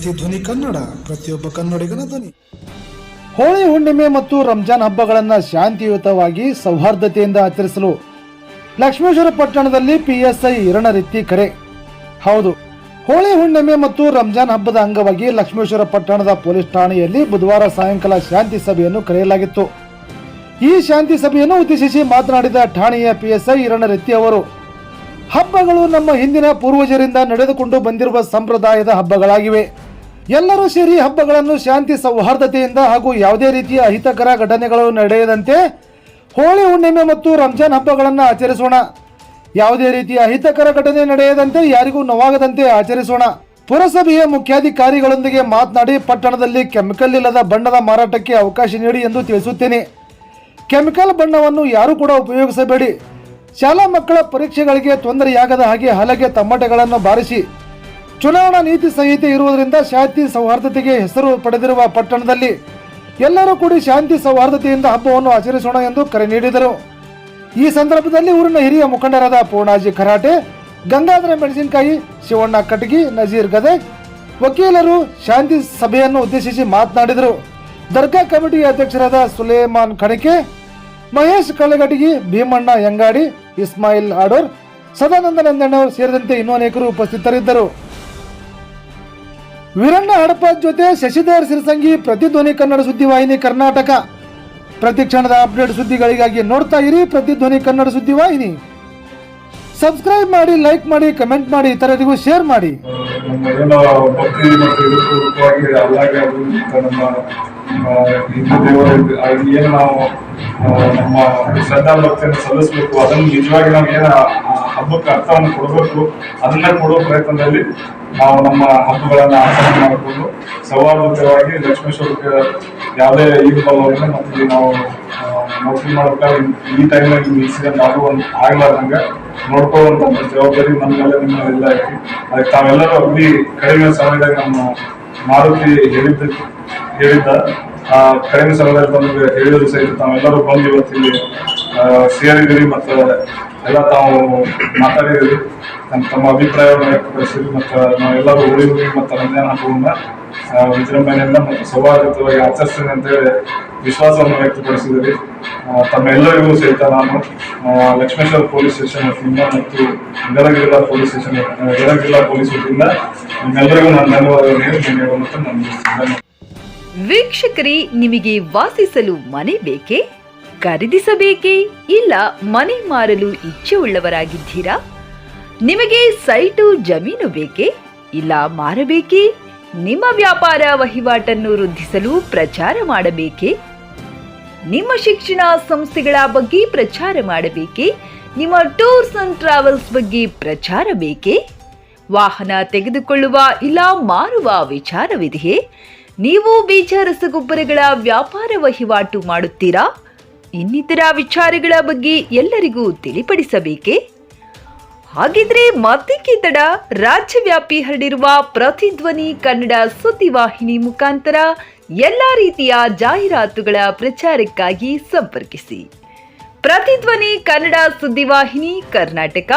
ಪ್ರತಿಧ್ವನಿ ಕನ್ನಡ, ಪ್ರತಿಯೊಬ್ಬ ಕನ್ನಡಿಗನ ಧ್ವನಿ. ಹೋಳಿ ಹುಣ್ಣಿಮೆ ಮತ್ತು ರಂಜಾನ್ ಹಬ್ಬಗಳನ್ನು ಶಾಂತಿಯುತವಾಗಿ ಸೌಹಾರ್ದತೆಯಿಂದ ಆಚರಿಸಲು ಲಕ್ಷ್ಮೇಶ್ವರ ಪಟ್ಟಣದಲ್ಲಿ ಪಿಎಸ್ಐ ರೀತಿ ಕರೆ. ಹೌದು, ಹೋಳಿ ಹುಣ್ಣಿಮೆ ಮತ್ತು ರಂಜಾನ್ ಹಬ್ಬದ ಅಂಗವಾಗಿ ಲಕ್ಷ್ಮೇಶ್ವರ ಪಟ್ಟಣದ ಪೊಲೀಸ್ ಠಾಣೆಯಲ್ಲಿ ಬುಧವಾರ ಸಾಯಂಕಾಲ ಶಾಂತಿ ಸಭೆಯನ್ನು ಕರೆಯಲಾಗಿತ್ತು. ಈ ಶಾಂತಿ ಸಭೆಯನ್ನು ಉದ್ದೇಶಿಸಿ ಮಾತನಾಡಿದ ಠಾಣೆಯ ಪಿಎಸ್ಐ ಇರಣರೆತ್ತಿ ಅವರು, ಹಬ್ಬಗಳು ನಮ್ಮ ಹಿಂದಿನ ಪೂರ್ವಜರಿಂದ ನಡೆದುಕೊಂಡು ಬಂದಿರುವ ಸಂಪ್ರದಾಯದ ಹಬ್ಬಗಳಾಗಿವೆ. ಎಲ್ಲರೂ ಸೇರಿ ಹಬ್ಬಗಳನ್ನು ಶಾಂತಿ ಸೌಹಾರ್ದತೆಯಿಂದ ಹಾಗೂ ಯಾವುದೇ ರೀತಿಯ ಅಹಿತಕರ ಘಟನೆಗಳು ನಡೆಯದಂತೆ ಹೋಳಿ ಹುಣ್ಣಿಮೆ ಮತ್ತು ರಂಜಾನ್ ಹಬ್ಬಗಳನ್ನು ಆಚರಿಸೋಣ. ಯಾವುದೇ ರೀತಿಯ ಅಹಿತಕರ ಘಟನೆ ನಡೆಯದಂತೆ ಯಾರಿಗೂ ನೋವಾಗದಂತೆ ಆಚರಿಸೋಣ. ಪುರಸಭೆಯ ಮುಖ್ಯಾಧಿಕಾರಿಗಳೊಂದಿಗೆ ಮಾತನಾಡಿ ಪಟ್ಟಣದಲ್ಲಿ ಕೆಮಿಕಲ್ ಇಲ್ಲದ ಬಣ್ಣದ ಮಾರಾಟಕ್ಕೆ ಅವಕಾಶ ನೀಡಿ ಎಂದು ತಿಳಿಸುತ್ತೇನೆ. ಕೆಮಿಕಲ್ ಬಣ್ಣವನ್ನು ಯಾರೂ ಕೂಡ ಉಪಯೋಗಿಸಬೇಡಿ. ಶಾಲಾ ಮಕ್ಕಳ ಪರೀಕ್ಷೆಗಳಿಗೆ ತೊಂದರೆಯಾಗದ ಹಾಗೆ ಹಲಗೆ ತಮ್ಮಟೆಗಳನ್ನು ಬಾರಿಸಿ. ಚುನಾವಣಾ ನೀತಿ ಸಂಹಿತೆ ಇರುವುದರಿಂದ ಶಾಂತಿ ಸೌಹಾರ್ದತೆಗೆ ಹೆಸರು ಪಡೆದಿರುವ ಪಟ್ಟಣದಲ್ಲಿ ಎಲ್ಲರೂ ಕೂಡಿ ಶಾಂತಿ ಸೌಹಾರ್ದತೆಯಿಂದ ಹಬ್ಬವನ್ನು ಆಚರಿಸೋಣ ಎಂದು ಕರೆ ನೀಡಿದರು. ಈ ಸಂದರ್ಭದಲ್ಲಿ ಊರಿನ ಹಿರಿಯ ಮುಖಂಡರಾದ ಪೂರ್ಣಾಜಿ ಕರಾಟೆ, ಗಂಗಾಧರ ಮೆಣಸಿನಕಾಯಿ, ಶಿವಣ್ಣ ಕಟಗಿ, ನಜೀರ್ ಗದೆ ವಕೀಲರು ಶಾಂತಿ ಸಭೆಯನ್ನು ಉದ್ದೇಶಿಸಿ ಮಾತನಾಡಿದರು. ದರ್ಗಾ ಕಮಿಟಿ ಅಧ್ಯಕ್ಷರಾದ ಸುಲೇಮಾನ್ ಖಣಿಕೆ ಮಹೇಶ್ ಕಳ್ಳಗಟಗಿ ಭೀಮಣ್ಣ ಯಂಗಾಡಿ ಇಸ್ಮಾಯಿಲ್ ಆಡೋರ್, ಸದಾನಂದ ನಂದಣ್ಣವರು ಸೇರಿದಂತೆ ಇನ್ನೂ ಅನೇಕರು ಉಪಸ್ಥಿತರಿದ್ದರು. ವೀರಣ್ಣ ಹಡಪ ಜೊತೆ ಶಶಿಧರ್ ಸಿರಸಂಗಿ ಪ್ರತಿಧ್ವನಿ ಕನ್ನಡ ಸುದ್ದಿವಾಹಿನಿ ಕರ್ನಾಟಕ. ಪ್ರತಿ ಕ್ಷಣದ ಅಪ್ಡೇಟ್ ಸುದ್ದಿಗಳಿಗಾಗಿ ನೋಡ್ತಾ ಇರಿ ಪ್ರತಿಧ್ವನಿ ಕನ್ನಡ ಸುದ್ದಿವಾಹಿನಿ ಸಬ್ಸ್ಕ್ರೈಬ್ ಮಾಡಿ ಲೈಕ್ ಮಾಡಿ ಕಮೆಂಟ್ ಮಾಡಿ, ಇತರರಿಗೂ ಶೇರ್ ಮಾಡಿ. ಸಲ್ಲಿಸಬೇಕು. ಅದನ್ನು ನಿಜವಾಗಿ ನಾವು ಏನು ಹಬ್ಬಕ್ಕೆ ಅರ್ಥವನ್ನು ಕೊಡಬೇಕು. ಅದನ್ನ ಕೊಡೋ ಪ್ರಯತ್ನದಲ್ಲಿ ನಾವು ನಮ್ಮ ಹಬ್ಬಗಳನ್ನು ಆಚರಣೆ ಮಾಡಿಕೊಂಡು ಸೌಹಾರ್ದತೆಯಾಗಿ ಲಕ್ಷ್ಮೇಶ್ವರಕ್ಕೆ ಯಾವುದೇ ಈ ಬರೋದಿಲ್ಲ ಮತ್ತು ನಾವು ನೌಕರಿ ಮಾಡ್ಬೇಕಾದ್ರೆ ಈ ಟೈಮ್ನಾಗ ಇನ್ಸಿಡೆಂಟ್ ಆಗುವ ಆಗ್ಲಾರ್ದಂಗೆ ನೋಡ್ಕೊಳ್ಳುವಂತ ಜವಾಬ್ದಾರಿ ನಮ್ಮ ಮೇಲೆ, ನಿಮ್ಮ ಎಲ್ಲ ಐತಿ ಅದಕ್ಕೆ ತಾವೆಲ್ಲರೂ ಅಲ್ಲಿ ಕಡಿಮೆ ಸಮಯದಾಗ ನಮ್ಮ ಮಾರುತಿ ಹೇಳಿದ್ದ ಹೇಳಿದ್ದ, ಆ, ಕಡಿಮೆ ಸಮಯದಲ್ಲಿ ತಮಗೆ ಹೇಳಿದ್ರು ಸಹಿತ ತಾವೆಲ್ಲರೂ ಬಂದು ಇವತ್ತಿಲ್ಲಿ ಸೇರಿದಿರಿ ಮತ್ತು ಎಲ್ಲ ತಾವು ಮಾತಾಡಿದ್ರಿ ತಮ್ಮ ತಮ್ಮ ಅಭಿಪ್ರಾಯವನ್ನು ವ್ಯಕ್ತಪಡಿಸಿದ್ರಿ ಮತ್ತು ನಾವೆಲ್ಲರೂ ಉಳಿದ್ವಿ ಮತ್ತು ರಂಜಾನ್ ಹಬ್ಬವನ್ನ ವಿಜೃಂಭಣೆಯಿಂದ ಮತ್ತು ಸೌಹಾರ್ದಯುತವಾಗಿ ಆಚರಿಸ್ತೇನೆ ಅಂತೇಳಿ ವಿಶ್ವಾಸವನ್ನು ವ್ಯಕ್ತಪಡಿಸಿದ್ರಿ ತಮ್ಮ ತಮ್ಮೆಲ್ಲರಿಗೂ ಸಹಿತ ನಾನು ಲಕ್ಷ್ಮೇಶ್ವರ ಪೊಲೀಸ್ ಸ್ಟೇಷನ್ ವತಿಯಿಂದ ಮತ್ತು ಗದಗ ಜಿಲ್ಲಾ ಪೊಲೀಸ್ ಸ್ಟೇಷನ್ ಗದಗ ಜಿಲ್ಲಾ ಪೊಲೀಸ್ ವತಿಯಿಂದ ನಿಮ್ಮೆಲ್ಲರಿಗೂ ನಾನು ಧನ್ಯವಾದಗಳನ್ನು ಹೇಳಿ ಧನ್ಯವಾದ ವೀಕ್ಷಕರೇ, ನಿಮಗೆ ವಾಸಿಸಲು ಮನೆ ಬೇಕೇ? ಖರೀದಿಸಬೇಕೇ ಇಲ್ಲ ಮನೆ ಮಾರಲು ಇಚ್ಛೆ ಉಳ್ಳವರಾಗಿದ್ದೀರಾ ನಿಮಗೆ ಸೈಟು ಜಮೀನು ಬೇಕೇ ಇಲ್ಲ ಮಾರಬೇಕೇ? ನಿಮ್ಮ ವ್ಯಾಪಾರ ವಹಿವಾಟನ್ನು ವೃದ್ಧಿಸಲು ಪ್ರಚಾರ ಮಾಡಬೇಕೇ? ನಿಮ್ಮ ಶಿಕ್ಷಣ ಸಂಸ್ಥೆಗಳ ಬಗ್ಗೆ ಪ್ರಚಾರ ಮಾಡಬೇಕೇ? ನಿಮ್ಮ ಟೂರ್ಸ್ ಅಂಡ್ ಟ್ರಾವೆಲ್ಸ್ ಬಗ್ಗೆ ಪ್ರಚಾರ ಬೇಕೇ? ವಾಹನ ತೆಗೆದುಕೊಳ್ಳುವ ಇಲ್ಲ ಮಾರುವ ವಿಚಾರವಿದೆಯೇ? ನೀವು ಬೀಜ ರಸಗೊಬ್ಬರಗಳ ವ್ಯಾಪಾರ ವಹಿವಾಟು ಮಾಡುತ್ತೀರಾ? ಇನ್ನಿತರ ವಿಚಾರಗಳ ಬಗ್ಗೆ ಎಲ್ಲರಿಗೂ ತಿಳಿಪಡಿಸಬೇಕೇ? ಹಾಗಿದ್ರೆ ಮತ್ತೇಕೆ ತಡ ರಾಜ್ಯವ್ಯಾಪಿ ಹರಡಿರುವ ಪ್ರತಿಧ್ವನಿ ಕನ್ನಡ ಸುದ್ದಿವಾಹಿನಿ ಮುಖಾಂತರ ಎಲ್ಲ ರೀತಿಯ ಜಾಹೀರಾತುಗಳ ಪ್ರಚಾರಕ್ಕಾಗಿ ಸಂಪರ್ಕಿಸಿ. ಪ್ರತಿಧ್ವನಿ ಕನ್ನಡ ಸುದ್ದಿವಾಹಿನಿ ಕರ್ನಾಟಕ